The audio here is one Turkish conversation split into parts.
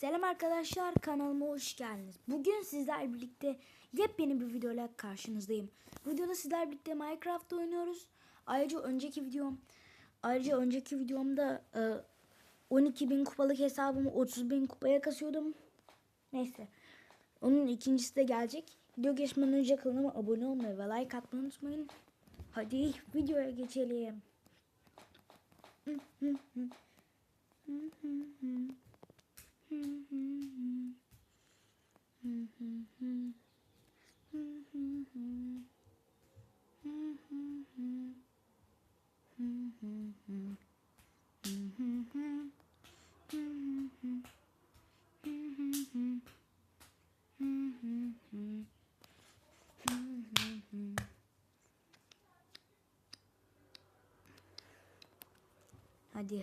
Selam arkadaşlar kanalıma hoş geldiniz. Bugün sizler birlikte yepyeni bir videoyla karşınızdayım. Videoda sizler birlikte Minecraft oynuyoruz. Ayrıca önceki videom ayrıca önceki videomda e, 12.000 kupalık hesabımı 30.000 kupaya kasıyordum. Neyse. Onun ikincisi de gelecek. Video geçmeden önce kanalıma abone olmayı ve like atmayı unutmayın. Hadi videoya geçelim. Hadi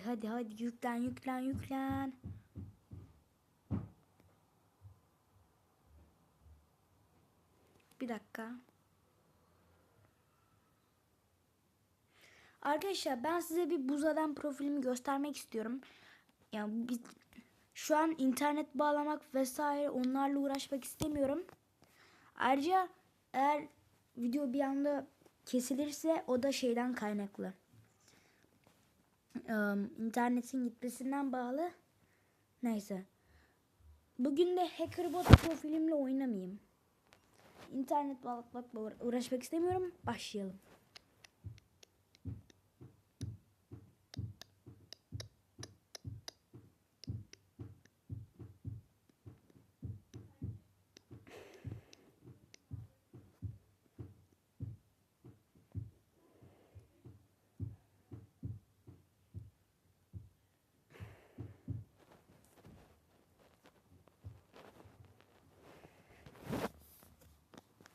hadi hadi yüklen yüklen yüklen. Bir dakika. Arkadaşlar ben size bir buz adam profilimi göstermek istiyorum. Yani biz şu an internet bağlamak vesaire onlarla uğraşmak istemiyorum. Ayrıca eğer video bir anda kesilirse o da şeyden kaynaklı. Eee, internetin gitmesinden bağlı. Neyse. Bugün de Hackerbot profilimle oynamayayım. İnternet uğra- uğraşmak istemiyorum. Başlayalım.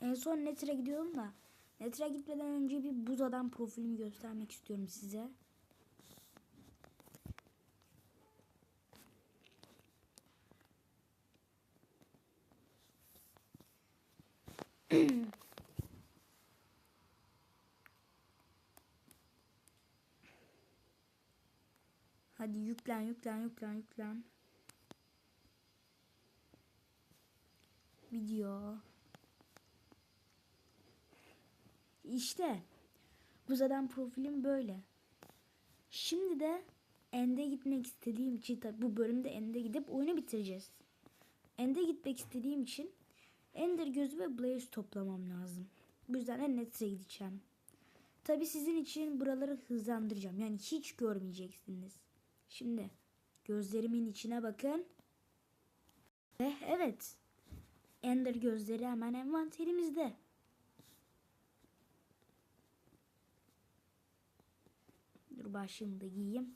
En son Nether'a gidiyordum da. Nether'a gitmeden önce bir buz adam profilimi göstermek istiyorum size. Hadi yüklen yüklen yüklen yüklen. Video. İşte bu zaten profilim böyle. Şimdi de End'e gitmek istediğim için tabi bu bölümde End'e gidip oyunu bitireceğiz. End'e gitmek istediğim için Ender gözü ve Blaze toplamam lazım. Bu yüzden de Nether'a gideceğim. Tabi sizin için buraları hızlandıracağım. Yani hiç görmeyeceksiniz. Şimdi gözlerimin içine bakın. Ve evet. Ender gözleri hemen envanterimizde. Dur başlığımı da giyeyim.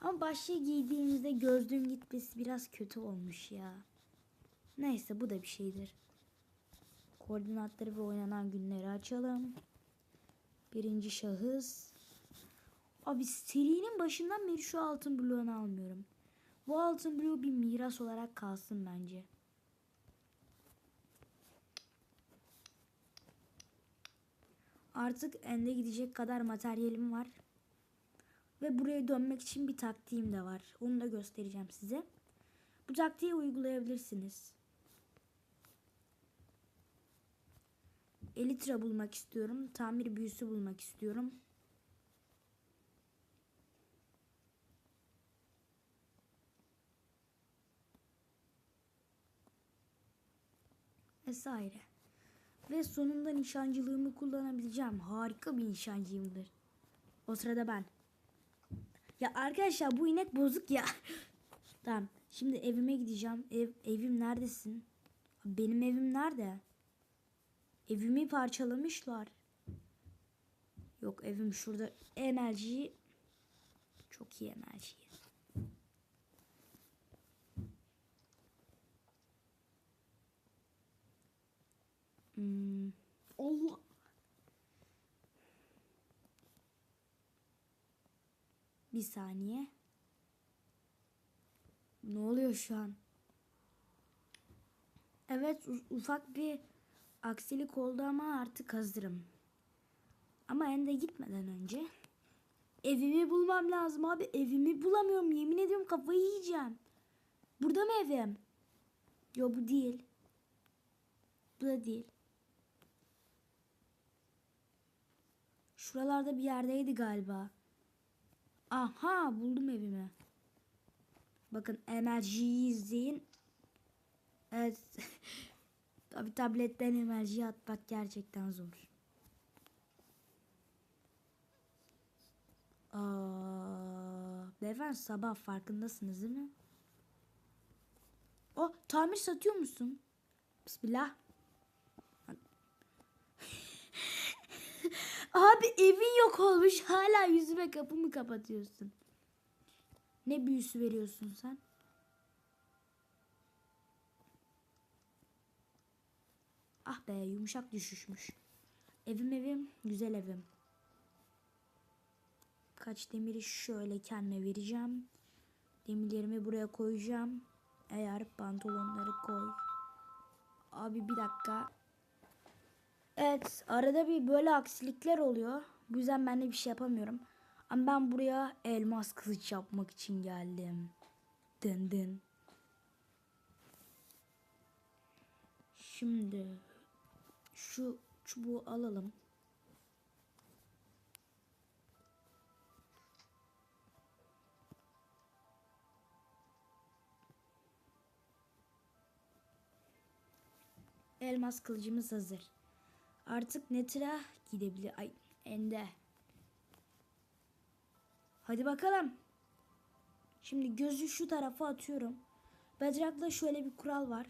Ama başlığı giydiğimizde gözlüğüm gitmesi biraz kötü olmuş ya. Neyse bu da bir şeydir. Koordinatları ve oynanan günleri açalım. Birinci şahıs. Abi serinin başından beri şu altın bloğunu almıyorum. Bu altın bloğu bir miras olarak kalsın bence. Artık ende gidecek kadar materyalim var. Ve buraya dönmek için bir taktiğim de var. Onu da göstereceğim size. Bu taktiği uygulayabilirsiniz. Elitra bulmak istiyorum. Tamir büyüsü bulmak istiyorum. Vesaire. Ve sonunda nişancılığımı kullanabileceğim. Harika bir nişancıyımdır. O sırada ben. Ya arkadaşlar bu inek bozuk ya. tamam. Şimdi evime gideceğim. Ev evim neredesin? Benim evim nerede? Evimi parçalamışlar. Yok evim şurada. Enerji çok iyi enerji. Hmm. Allah. Bir saniye. Ne oluyor şu an? Evet ufak bir aksilik oldu ama artık hazırım. Ama ende gitmeden önce evimi bulmam lazım abi. Evimi bulamıyorum. Yemin ediyorum kafayı yiyeceğim. Burada mı evim? Yo bu değil. Bu da değil. Şuralarda bir yerdeydi galiba. Aha buldum evimi. Bakın MLG'yi izleyin. Evet. Tabi tabletten MLG'yi atmak gerçekten zor. Aa, beyefendi sabah farkındasınız değil mi? O tamir satıyor musun? Bismillah. Abi evin yok olmuş. Hala yüzüme kapımı kapatıyorsun. Ne büyüsü veriyorsun sen? Ah be yumuşak düşüşmüş. Evim evim güzel evim. Kaç demiri şöyle kendime vereceğim. Demirlerimi buraya koyacağım. Eğer pantolonları koy. Abi bir dakika. Evet arada bir böyle aksilikler oluyor. Bu yüzden ben de bir şey yapamıyorum. Ama ben buraya elmas kılıç yapmak için geldim. Dın dın. Şimdi şu çubuğu alalım. Elmas kılıcımız hazır. Artık Nether'a gidebilir. Ay Ende. Hadi bakalım. Şimdi gözü şu tarafa atıyorum. Bedrock'ta şöyle bir kural var.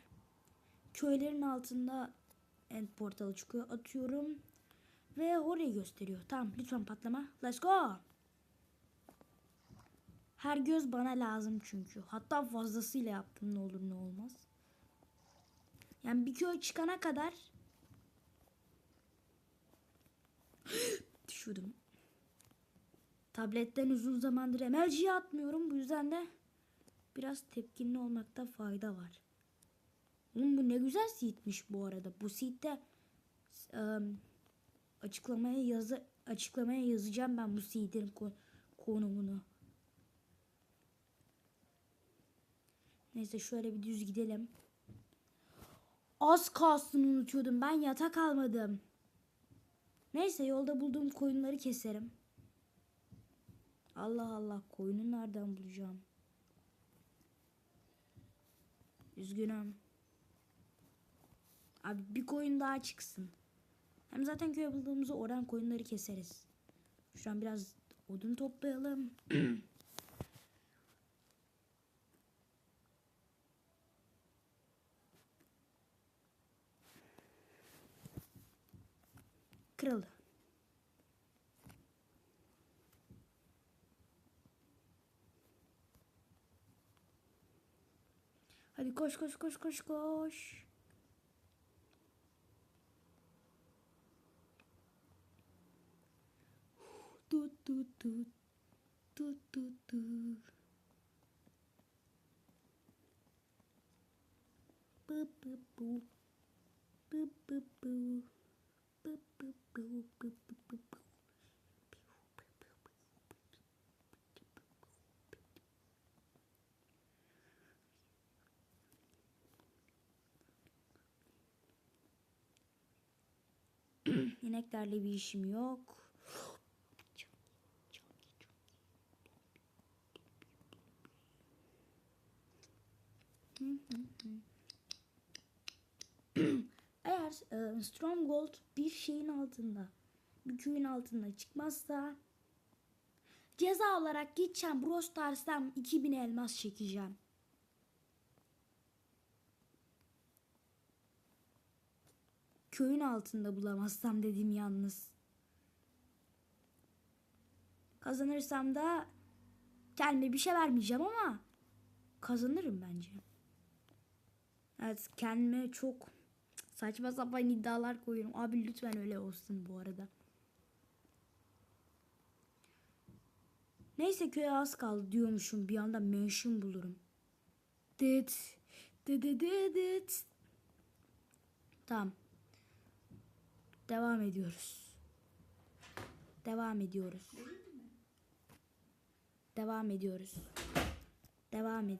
Köylerin altında end portalı çıkıyor. Atıyorum. Ve orayı gösteriyor. Tamam lütfen patlama. Let's go. Her göz bana lazım çünkü. Hatta fazlasıyla yaptım ne olur ne olmaz. Yani bir köy çıkana kadar düşürdüm. Tabletten uzun zamandır MLG'ye atmıyorum. Bu yüzden de biraz tepkinli olmakta fayda var. Oğlum bu ne güzel seedmiş bu arada. Bu seed'de ıı, açıklamaya yazı açıklamaya yazacağım ben bu seed'in ko- konumunu. Neyse şöyle bir düz gidelim. Az kalsın unutuyordum. Ben yatak almadım. Neyse yolda bulduğum koyunları keserim. Allah Allah koyunu nereden bulacağım? Üzgünüm. Abi bir koyun daha çıksın. Hem zaten köye bulduğumuzu oradan koyunları keseriz. Şu an biraz odun toplayalım. Kırıldı. Hadi koş koş koş koş koş. Tut tut tut. Tut tut tut. Bu bu bu. Bu bu bu. İneklerle bir işim yok. Eğer e, Stronghold bir şeyin altında, bir köyün altında çıkmazsa ceza olarak gideceğim Brawl Stars'tan 2000 elmas çekeceğim. Köyün altında bulamazsam dedim yalnız. Kazanırsam da kendime bir şey vermeyeceğim ama kazanırım bence. Evet kendime çok saçma sapan iddialar koyuyorum. Abi lütfen öyle olsun bu arada. Neyse köye az kaldı diyormuşum. Bir anda mansion bulurum. Dit dit. Tamam. Devam ediyoruz. Devam ediyoruz. Devam ediyoruz. Devam ed.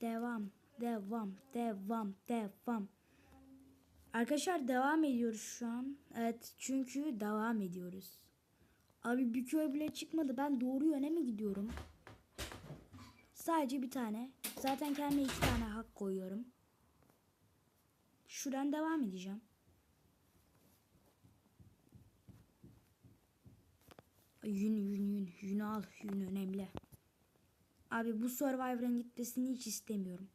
Devam. Devam. Devam. Devam. Arkadaşlar devam ediyoruz şu an. Evet çünkü devam ediyoruz. Abi bir köy bile çıkmadı. Ben doğru yöne mi gidiyorum? Sadece bir tane. Zaten kendime iki tane hak koyuyorum. Şuradan devam edeceğim. Yün yün yün. Yün al. Yün önemli. Abi bu Survivor'ın gitmesini hiç istemiyorum.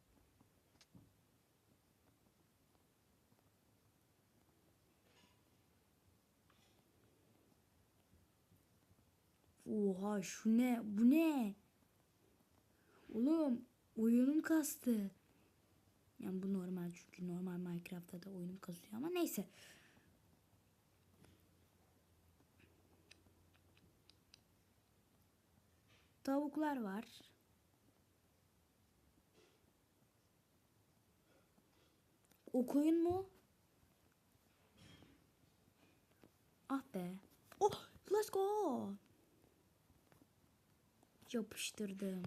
Oha şu ne? Bu ne? Oğlum oyunum kastı. Yani bu normal çünkü normal Minecraft'ta da oyunum kasıyor ama neyse. Tavuklar var. O koyun mu? Ah be. Oh, let's go. Yapıştırdım.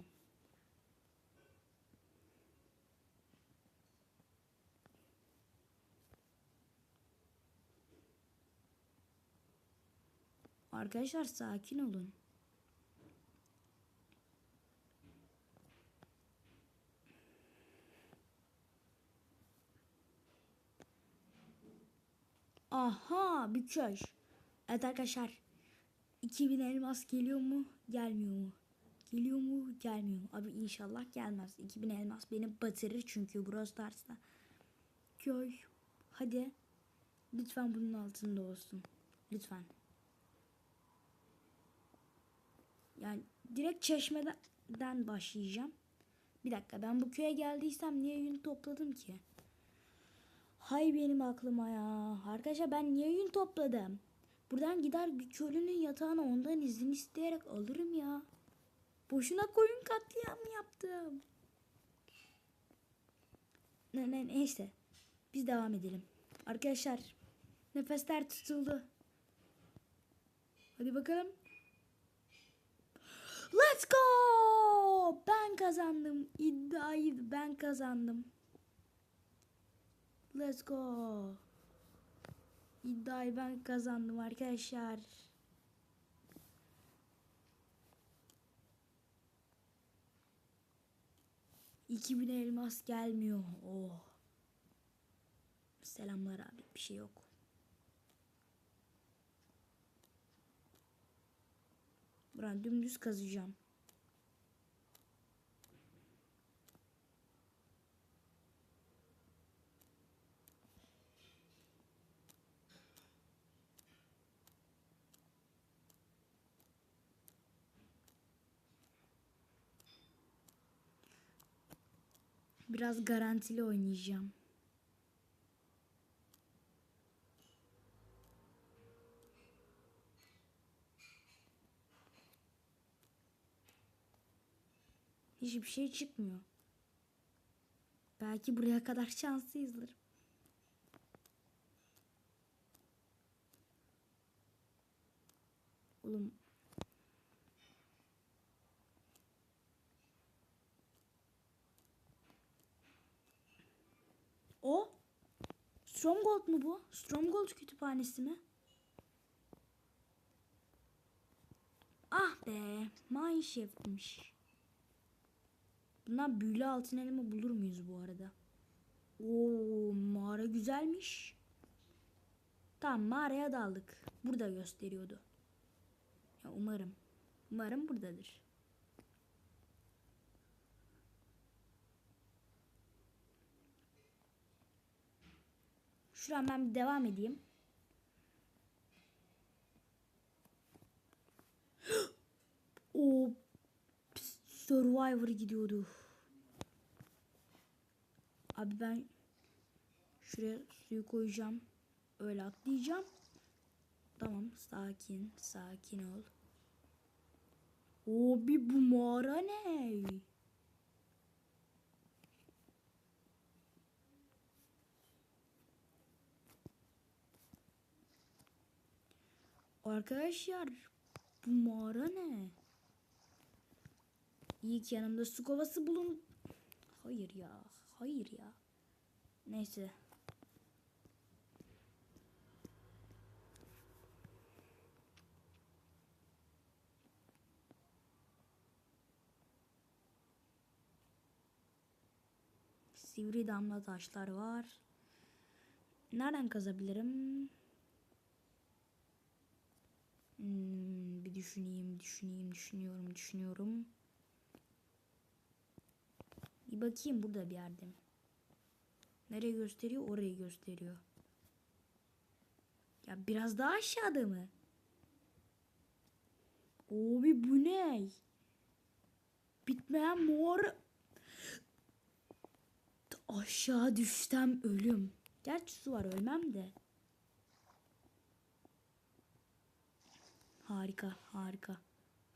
Arkadaşlar sakin olun. Aha bir köy. Evet arkadaşlar. 2000 elmas geliyor mu? Gelmiyor mu? Geliyor mu? Gelmiyor mu? Abi inşallah gelmez. 2000 elmas beni batırır çünkü Brawl Stars'ta. Köy. Hadi. Lütfen bunun altında olsun. Lütfen. Yani direkt çeşmeden başlayacağım. Bir dakika ben bu köye geldiysem niye yün topladım ki? Hay benim aklıma ya. Arkadaşlar ben niye yün topladım? Buradan gider bir köylünün yatağına ondan izin isteyerek alırım ya. Boşuna koyun katliamı yaptım. Ne, ne, neyse. Biz devam edelim. Arkadaşlar nefesler tutuldu. Hadi bakalım. Let's go! Ben kazandım. İddiayı ben kazandım. Let's go. İddiayı ben kazandım arkadaşlar. İki bin elmas gelmiyor. Oh. Selamlar abi. Bir şey yok. Buran dümdüz kazacağım. Biraz garantili oynayacağım. Hiçbir şey çıkmıyor. Belki buraya kadar şanslıyızdır. Oğlum O Stronghold mu bu? Stronghold kütüphanesi mi? Ah be, Mineshaft'miş. Bundan büyülü altın elma bulur muyuz bu arada? Oo, mağara güzelmiş. Tamam mağaraya daldık. Burada gösteriyordu. Ya umarım. Umarım buradadır. Şuradan ben bir devam edeyim. o Survivor gidiyordu. Abi ben şuraya suyu koyacağım. Öyle atlayacağım. Tamam sakin sakin ol. Abi bu mağara ne? Arkadaşlar bu mağara ne? İyi ki yanımda su kovası bulun Hayır ya. Hayır ya. Neyse. Sivri damla taşlar var. Nereden kazabilirim? Hmm, bir düşüneyim, düşüneyim, düşünüyorum, düşünüyorum. Bir bakayım burada bir yerde? Nereye gösteriyor? Orayı gösteriyor. Ya biraz daha aşağıda mı? Abi bu ne? Bitmeyen mor. Aşağı düşsem ölüm. Gerçi su var ölmem de. Harika, harika.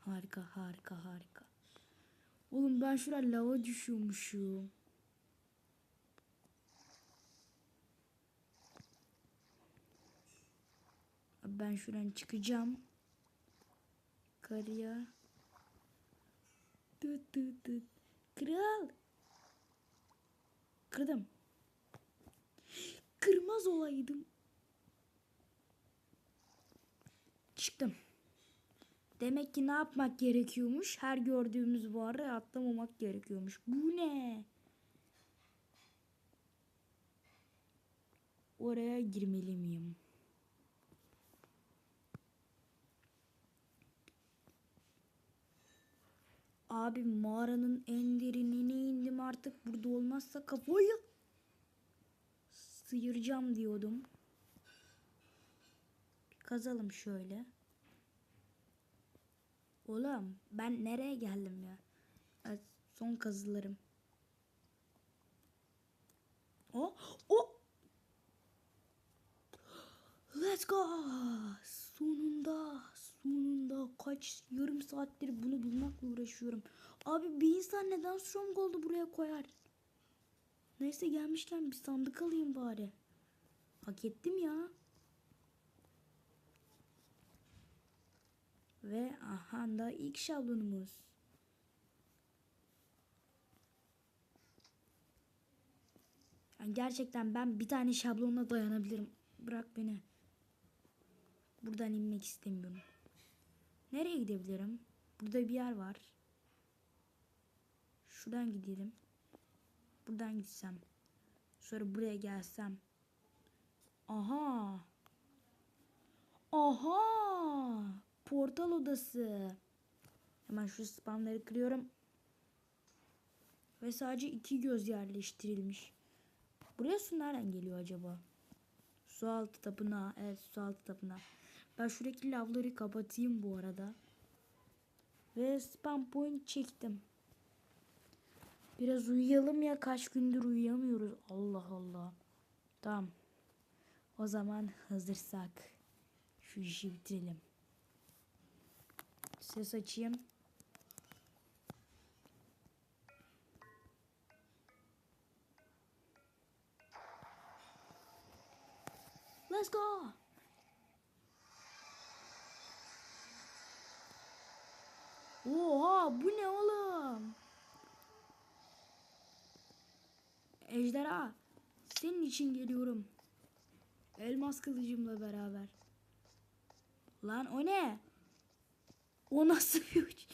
Harika, harika, harika. Oğlum ben şuraya lava düşüyormuşum. Ben şuradan çıkacağım. Karıya. Tut tut tut. Kral. Kırdım. Kırmaz olaydım. Çıktım. Demek ki ne yapmak gerekiyormuş? Her gördüğümüz varı atlamamak gerekiyormuş. Bu ne? Oraya girmeli miyim? Abi mağaranın en derinine indim artık. Burada olmazsa kafayı sıyıracağım diyordum. Kazalım şöyle. Oğlum ben nereye geldim ya? Evet, son kazılarım. O o Let's go. Sonunda, sonunda kaç yarım saattir bunu bulmakla uğraşıyorum. Abi bir insan neden strong oldu buraya koyar? Neyse gelmişken bir sandık alayım bari. Hak ettim ya. Ve aha da ilk şablonumuz. Yani gerçekten ben bir tane şablonla dayanabilirim. Bırak beni. Buradan inmek istemiyorum. Nereye gidebilirim? Burada bir yer var. Şuradan gidelim. Buradan gitsem. Sonra buraya gelsem. Aha. Aha. Portal odası. Hemen şu spamları kırıyorum. Ve sadece iki göz yerleştirilmiş. Buraya su nereden geliyor acaba? Su altı tapınağı. Evet su altı tapınağı. Ben şuradaki lavları kapatayım bu arada. Ve spam point çektim. Biraz uyuyalım ya kaç gündür uyuyamıyoruz. Allah Allah. Tamam. O zaman hazırsak şu işi bitirelim. Ses açayım. Let's go. Oha bu ne oğlum? Ejderha senin için geliyorum. Elmas kılıcımla beraber. Lan o ne? O nasıl bir uç?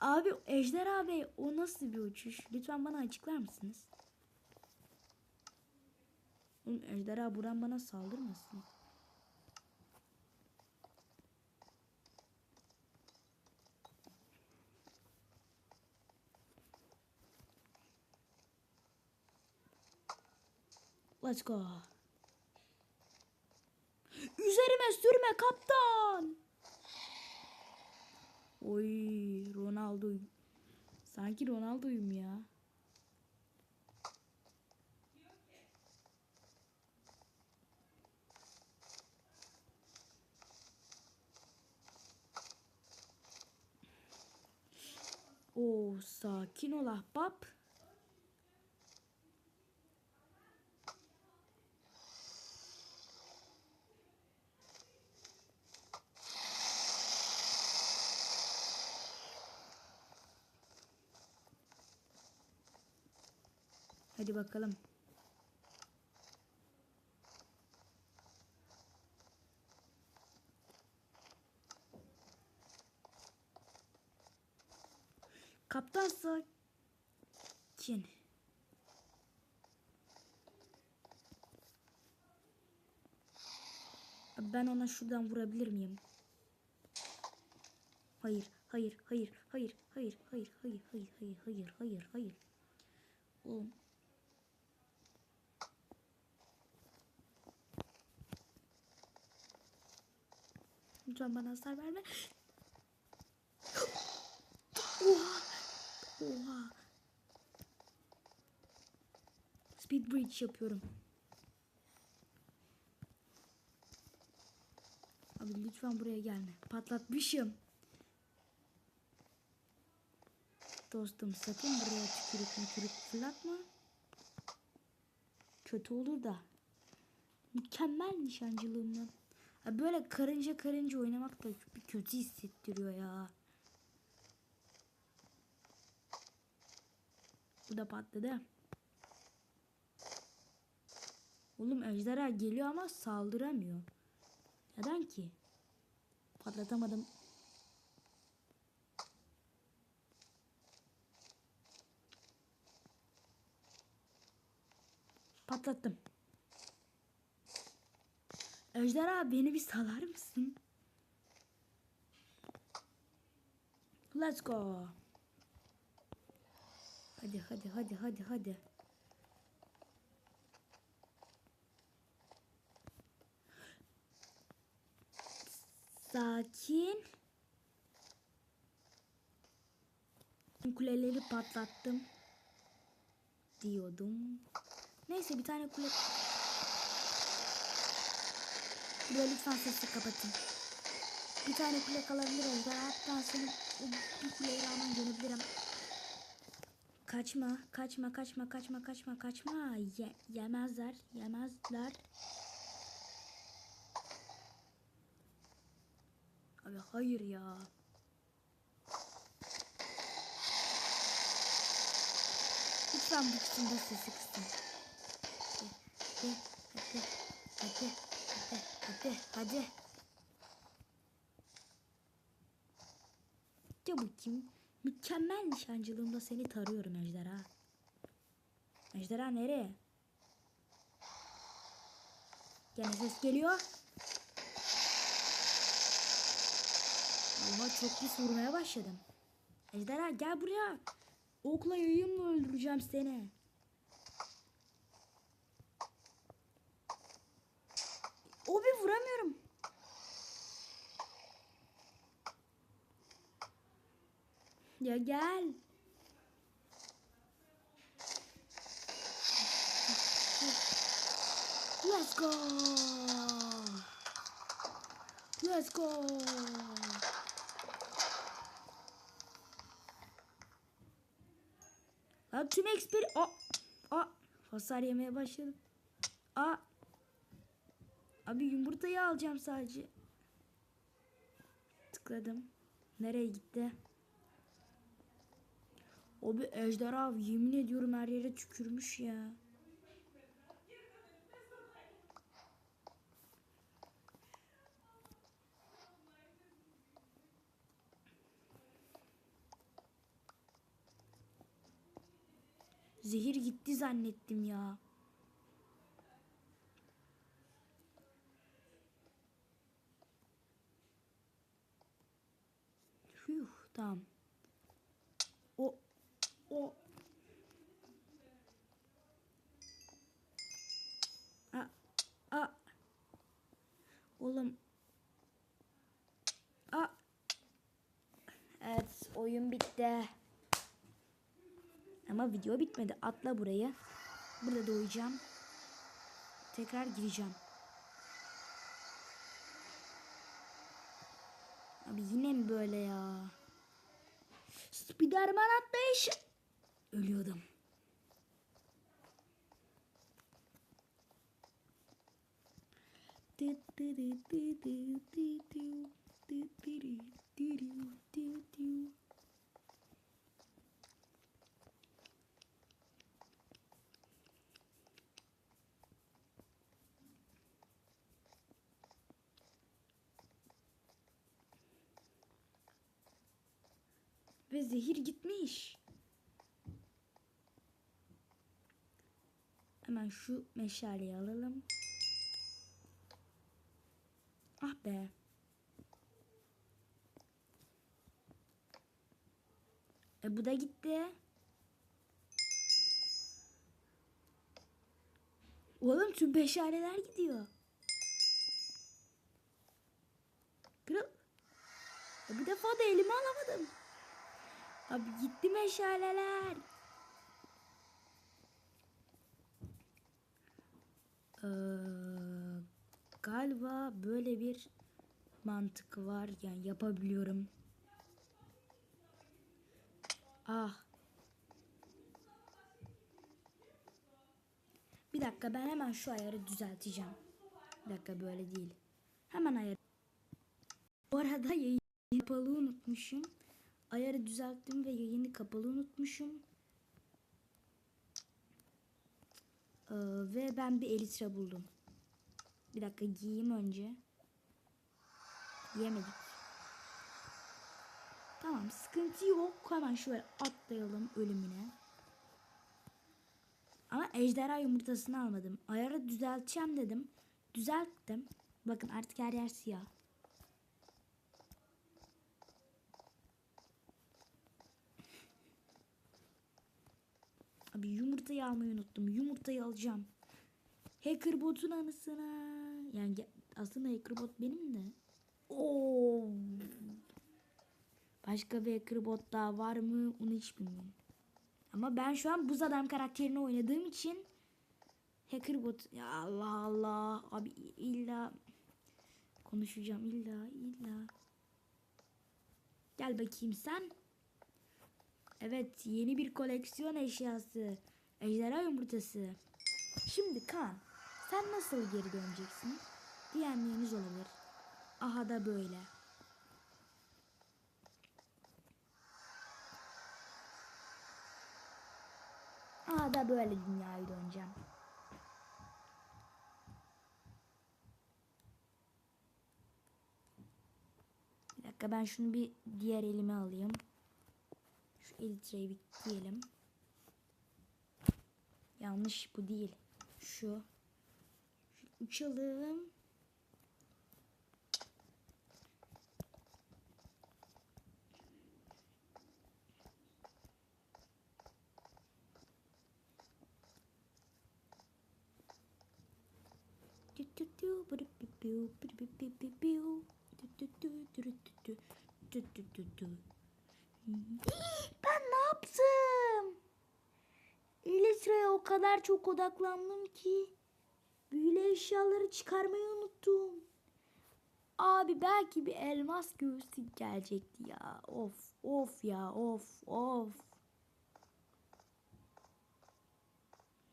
Abi Ejderha Bey o nasıl bir uçuş? Lütfen bana açıklar mısınız? Oğlum Ejderha buradan bana saldırmasın. Let's go. Üzerime sürme kaptan. Oy Ronaldo. Sanki Ronaldo'yum ya. Oo sakin ol ahbap. Hadi bakalım. Kaptan sakin. Ben ona şuradan vurabilir miyim? Hayır, hayır, hayır, hayır, hayır, hayır, hayır, hayır, hayır, hayır, hayır, hayır. Oğlum. Lütfen bana hasar verme. Oha. Oha. Speed bridge yapıyorum. Abi lütfen buraya gelme. Patlatmışım. Dostum sakın buraya tükürük mükürük fırlatma. Kötü olur da. Mükemmel nişancılığımdan. Böyle karınca karınca oynamak da bir kötü hissettiriyor ya. Bu da patladı. Oğlum ejderha geliyor ama saldıramıyor. Neden ki? Patlatamadım. Patlattım. Ejderha beni bir salar mısın? Let's go. Hadi hadi hadi hadi hadi. Sakin. Kuleleri patlattım. Diyordum. Neyse bir tane kule... Buraya lütfen sesi kapatın. Bir tane kule kalabilir orada. Hatta seni o bir kuleye rağmen görebilirim. Kaçma, kaçma, kaçma, kaçma, kaçma, kaçma. Ye yemezler, yemezler. Abi hayır ya. Lütfen bu kısımda sesi kısın. Hadi, hadi, hadi, hadi, hadi, hadi. Ya bu kim? Mükemmel nişancılığımda seni tarıyorum ejderha. Ejderha nereye? Gene ses geliyor. Ama çok pis vurmaya başladım. Ejderha gel buraya. Okla yayımla öldüreceğim seni. O bir vuramıyorum. Ya gel. Let's go. Let's go. Lan tüm experi... Aa, aa, hasar yemeye başladım. Aa. Abi yumurtayı alacağım sadece. Tıkladım. Nereye gitti? O bir ejderha yemin ediyorum her yere tükürmüş ya. Zehir gitti zannettim ya. Hüh, tamam. O o A a Oğlum A Evet oyun bitti. Ama video bitmedi. Atla buraya. Burada doyacağım. Tekrar gireceğim. Abi yine mi böyle ya? Spiderman atlayışı. Ölüyordum. Ve zehir gitmiş. Hemen şu meşaleyi alalım. Ah be. E bu da gitti. Oğlum tüm meşaleler gidiyor. Kırıl. E bu defa da elime alamadım. Abi gitti meşaleler. Ee, galiba böyle bir mantık var. Yani yapabiliyorum. Ah. Bir dakika ben hemen şu ayarı düzelteceğim. Bir dakika böyle değil. Hemen ayar. Bu arada yayını kapalı unutmuşum. Ayarı düzelttim ve yayını kapalı unutmuşum. Ee, ve ben bir elitra buldum. Bir dakika giyeyim önce. Yemedik. Tamam sıkıntı yok. Hemen şöyle atlayalım ölümüne. Ama ejderha yumurtasını almadım. Ayarı düzelteceğim dedim. Düzelttim. Bakın artık her yer siyah. Abi yumurtayı almayı unuttum. Yumurtayı alacağım. Hacker botun anısına. Yani aslında hacker bot benim de. Oo. Başka bir hacker bot daha var mı? Onu hiç bilmiyorum. Ama ben şu an buz adam karakterini oynadığım için hacker bot ya Allah Allah abi illa konuşacağım illa illa. Gel bakayım sen. Evet yeni bir koleksiyon eşyası. Ejderha yumurtası. Şimdi Kaan sen nasıl geri döneceksin? Diyenleriniz olabilir. Aha da böyle. Aha da böyle dünyayı döneceğim. Bir dakika ben şunu bir diğer elime alayım. Bir diyelim. Yanlış bu değil. Şu. Şu uçalım. Yaptım? Elytra'ya o kadar çok odaklandım ki büyülü eşyaları çıkarmayı unuttum. Abi belki bir elmas göğüsü gelecekti ya. Of of ya of of.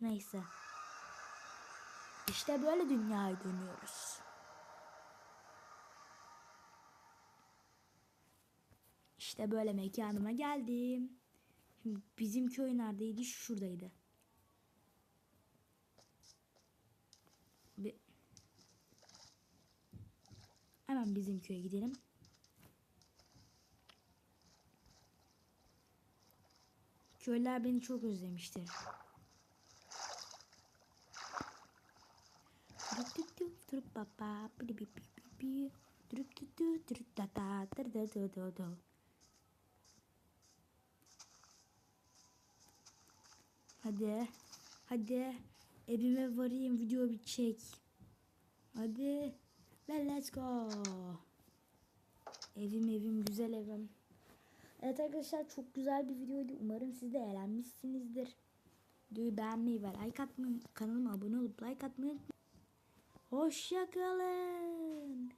Neyse. İşte böyle dünyaya dönüyoruz. İşte böyle mekanıma geldim. Bizim köy neredeydi? Şuradaydı. Hemen bizim köye gidelim. Köylüler beni çok özlemiştir. Hadi. Hadi. Evime varayım video bir çek. Hadi. Ve let's go. Evim evim güzel evim. Evet arkadaşlar çok güzel bir videoydu. Umarım siz de eğlenmişsinizdir. Videoyu beğenmeyi ve like atmayı, kanalıma abone olup like atmayı unutmayın. Hoşçakalın.